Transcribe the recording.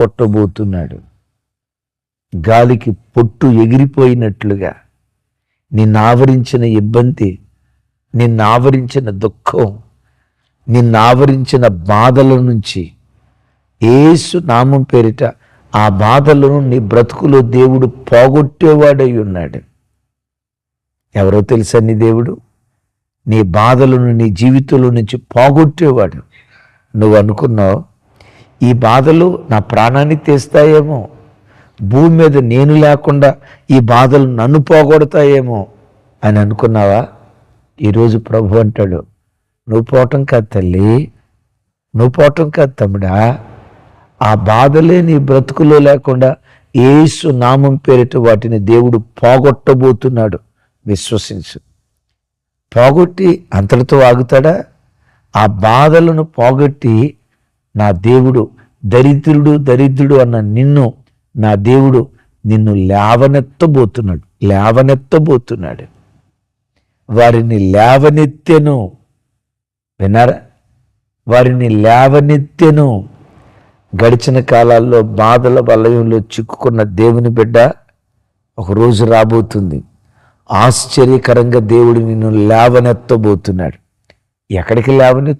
కొట్టబోతున్నాడు గాలికి పొట్టు ఎగిరిపోయినట్లుగా నిన్ను ఆవరించిన ఇబ్బంది నిన్ను ఆవరించిన దుఃఖం నిన్ను ఆవరించిన బాధల నుంచి ఏసు నామం పేరిట ఆ బాధలను నీ బ్రతుకులో దేవుడు పోగొట్టేవాడై ఉన్నాడు. ఎవరో తెలుసా నీ దేవుడు? నీ బాధలను నీ జీవితంలో నుంచి పోగొట్టేవాడు. నువ్వు అనుకున్నావు ఈ బాధలు నా ప్రాణాన్ని తీస్తాయేమో? భూమి మీద నేను లేకుండా ఈ బాధలు నన్ను పోగొడతాయేమో అని అనుకున్నావా? ఈరోజు ప్రభు అంటాడు నువ్వు పోవటం కాదు తల్లి నువ్వు పోవటం కాదు తమ్ముడా. ఆ బాధలే నీ బ్రతుకులో లేకుండా ఏసు నామం పేరిట వాటిని దేవుడు పోగొట్టబోతున్నాడు. విశ్వసించు. పోగొట్టి అంతటితో ఆగుతాడా? ఆ బాధలను పోగొట్టి నా దేవుడు దరిద్రుడు దరిద్రుడు అన్న నిన్ను నా దేవుడు నిన్ను లేవనెత్తబోతున్నాడు లేవనెత్తబోతున్నాడు. వారిని లేవనెత్తెను. విన్నారా? వారిని లేవనెత్తెను. గడిచిన కాలాల్లో బాధల వలయంలో చిక్కుకున్న దేవుని బిడ్డ ఒక రోజు రాబోతుంది. ఆశ్చర్యకరంగా దేవుడు నిన్ను లేవనెత్తబోతున్నాడు. ఎక్కడికి లేవనెత్తు